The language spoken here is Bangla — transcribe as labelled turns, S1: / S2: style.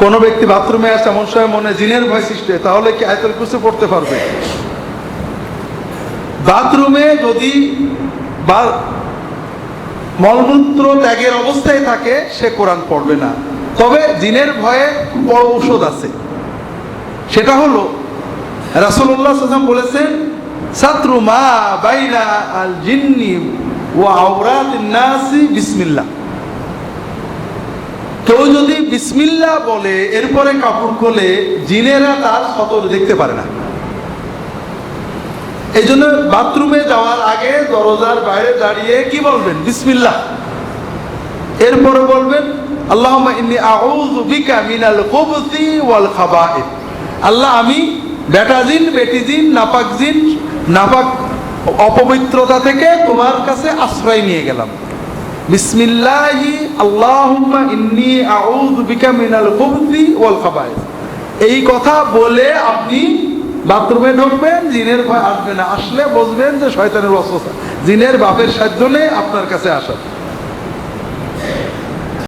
S1: কোনো ব্যক্তি বাথরুমে আসে এমন সময় মনে জিনের ভয় সৃষ্টি তাহলে কি আয়তল কুসু পড়তে পারবে? বাথরুমে যদি বা মলমূত্র ত্যাগের অবস্থায় থাকে, সে কোরআন পড়বে না। তবে জিনের ভয়ে বড় ঔষধ আছে। সেটা হলো, রাসূলুল্লাহ সাল্লাম বলেছেন, সাতরু মা বাইনা আল জিন্নি ওয়া আওরাত নাসি বিসমিল্লাহ। কেউ যদি বিসমিল্লাহ বলে, এরপরে কাপড় খোলে, জিনেরা তার সতর দেখতে পারে না। এই জন্য বাথরুমে যাওয়ার আগে দরজার বাইরে দাঁড়িয়ে কি বলবেন? বিসমিল্লাহ। এরপরে বলবেন খাবাইথ আল্লাহ, আমি বেটা জিন, বেটি জিন, নাপাক জিন, নাপাক অপবিত্রতা থেকে তোমার কাছে আশ্রয় নিয়ে গেলাম। বিসমিল্লাহি আল্লাহুম্মা ইন্নি আউযু বিকা মিনাল খুবসি ওয়াল খাবাইথ এই কথা বলে আপনি বাথরুমে ঢুকবেন, জিনের ভয় আসবে না। আসলে বুঝবেন যে শয়তানের অস্বস্থা জিনের বাপের সাহায্য নেই আপনার কাছে আসা।